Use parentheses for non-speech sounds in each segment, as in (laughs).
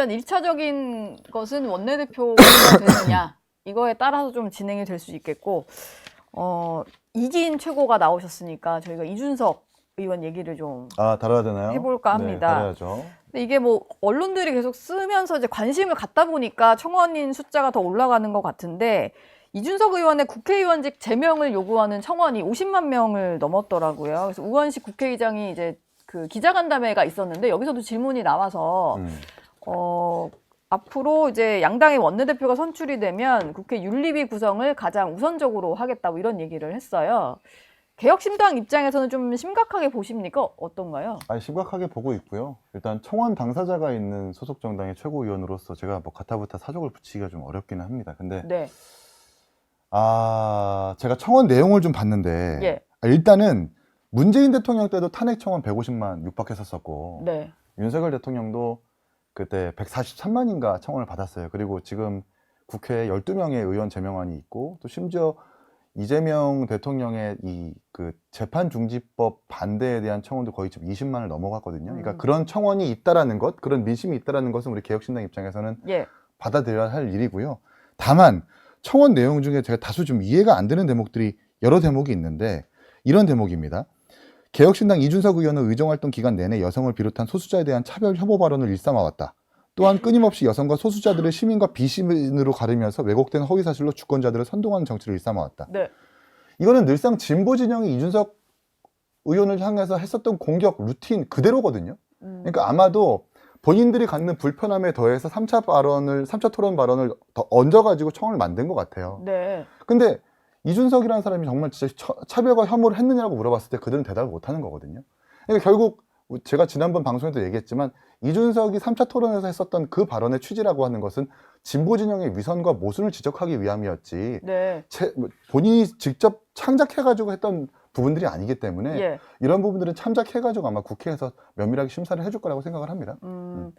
일단 일차적인 것은 원내대표가 (coughs) 되느냐 이거에 따라서 좀 진행이 될 수 있겠고 어, 이기인 최고가 나오셨으니까 저희가 이준석 의원 얘기를 좀아 다뤄야 되나요? 해볼까 네, 합니다. 다뤄야죠. 근데 이게 뭐 언론들이 계속 쓰면서 이제 관심을 갖다 보니까 청원인 숫자가 더 올라가는 것 같은데 이준석 의원의 국회의원직 제명을 요구하는 청원이 50만 명을 넘었더라고요. 그래서 우원식 국회의장이 이제 그 기자간담회가 있었는데 여기서도 질문이 나와서 음. 어 앞으로 이제 양당의 원내대표가 선출이 되면 국회 윤리위 구성을 가장 우선적으로 하겠다 고 이런 얘기를 했어요. 개혁신당 입장에서는 좀 심각하게 보십니까? 어떤가요? 아니 심각하게 보고 있고요. 일단 청원 당사자가 있는 소속 정당의 최고위원으로서 제가 뭐 가타부타 사족을 붙이기가 좀 어렵기는 합니다. 근데 네. 아 제가 청원 내용을 좀 봤는데 예. 아, 일단은 문재인 대통령 때도 탄핵 청원 150만 육박했었었고 네. 윤석열 대통령도 그때 143만인가 청원을 받았어요. 그리고 지금 국회에 12명의 의원 제명안이 있고 또 심지어 이재명 대통령의 이 그 재판 중지법 반대에 대한 청원도 거의 지금 20만을 넘어갔거든요. 그러니까 음. 그런 청원이 있다라는 것, 그런 민심이 있다라는 것은 우리 개혁신당 입장에서는 예. 받아들여야 할 일이고요. 다만 청원 내용 중에 제가 다소 좀 이해가 안 되는 대목들이 여러 대목이 있는데 이런 대목입니다. 개혁신당 이준석 의원은 의정활동 기간 내내 여성을 비롯한 소수자에 대한 차별 혐오 발언을 일삼아왔다. 또한 끊임없이 여성과 소수자들을 시민과 비시민으로 가르면서 왜곡된 허위 사실로 주권자들을 선동하는 정치를 일삼아왔다. 네. 이거는 늘상 진보 진영이 이준석 의원을 향해서 했었던 공격 루틴 그대로거든요. 음. 그러니까 아마도 본인들이 갖는 불편함에 더해서 3차 발언을, 3차 토론 발언을 더 얹어가지고 청원을 만든 것 같아요. 네. 근데 이준석이라는 사람이 정말 진짜 처- 차별과 혐오를 했느냐고 물어봤을 때 그들은 대답을 못 하는 거거든요. 그러니까 결국 제가 지난번 방송에도 얘기했지만 이준석이 3차 토론에서 했었던 그 발언의 취지라고 하는 것은 진보 진영의 위선과 모순을 지적하기 위함이었지 네. 체- 뭐 본인이 직접 창작해가지고 했던 부분들이 아니기 때문에 예. 이런 부분들은 참작해가지고 아마 국회에서 면밀하게 심사를 해줄 거라고 생각을 합니다. 음.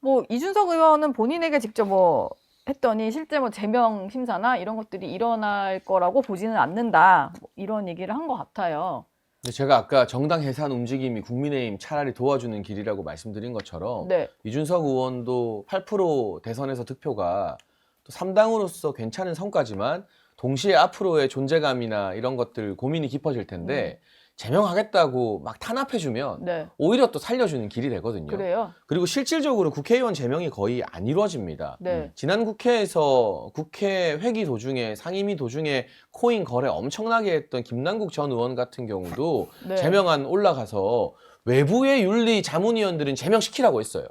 뭐 이준석 의원은 본인에게 직접 뭐 했더니 실제 뭐 제명 심사나 이런 것들이 일어날 거라고 보지는 않는다. 뭐 이런 얘기를 한 것 같아요. 근데 제가 아까 정당 해산 움직임이 국민의힘 차라리 도와주는 길이라고 말씀드린 것처럼 네. 이준석 의원도 8% 대선에서 득표가 또 3당으로서 괜찮은 성과지만 동시에 앞으로의 존재감이나 이런 것들 고민이 깊어질 텐데 제명하겠다고 막 탄압해주면 네. 오히려 또 살려주는 길이 되거든요. 그래요. 그리고 실질적으로 국회의원 제명이 거의 안 이루어집니다. 네. 지난 국회에서 국회 회기 도중에 상임위 도중에 코인 거래 엄청나게 했던 김남국 전 의원 같은 경우도 (laughs) 네. 제명안 올라가서 외부의 윤리 자문위원들은 제명시키라고 했어요.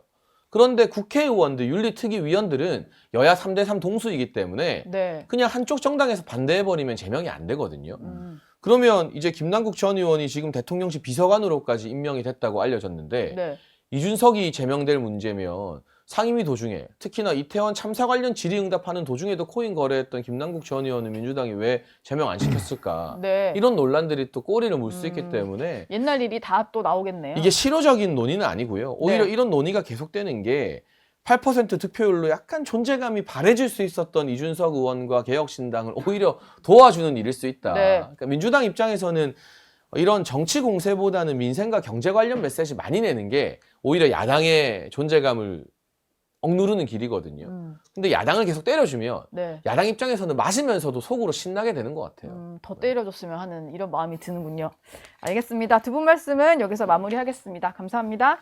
그런데 국회의원들 윤리특위위원들은 여야 3대3 동수이기 때문에 네. 그냥 한쪽 정당에서 반대해버리면 제명이 안 되거든요. 음. 그러면 이제 김남국 전 의원이 지금 대통령실 비서관으로까지 임명이 됐다고 알려졌는데 네. 이준석이 제명될 문제면 상임위 도중에 특히나 이태원 참사 관련 질의응답하는 도중에도 코인 거래했던 김남국 전 의원은 민주당이 왜 제명 안 시켰을까? 네. 이런 논란들이 또 꼬리를 물 수 있기 음. 때문에 옛날 일이 다 또 나오겠네요. 이게 실효적인 논의는 아니고요. 오히려 네. 이런 논의가 계속되는 게 8% 득표율로 약간 존재감이 바래질 수 있었던 이준석 의원과 개혁신당을 오히려 도와주는 일일 수 있다. 네. 그러니까 민주당 입장에서는 이런 정치 공세보다는 민생과 경제 관련 메시지 많이 내는 게 오히려 야당의 존재감을 억누르는 길이거든요. 음. 근데 야당을 계속 때려주면 네. 야당 입장에서는 맞으면서도 속으로 신나게 되는 것 같아요. 음, 더 때려줬으면 하는 이런 마음이 드는군요. 알겠습니다. 두 분 말씀은 여기서 마무리하겠습니다. 감사합니다.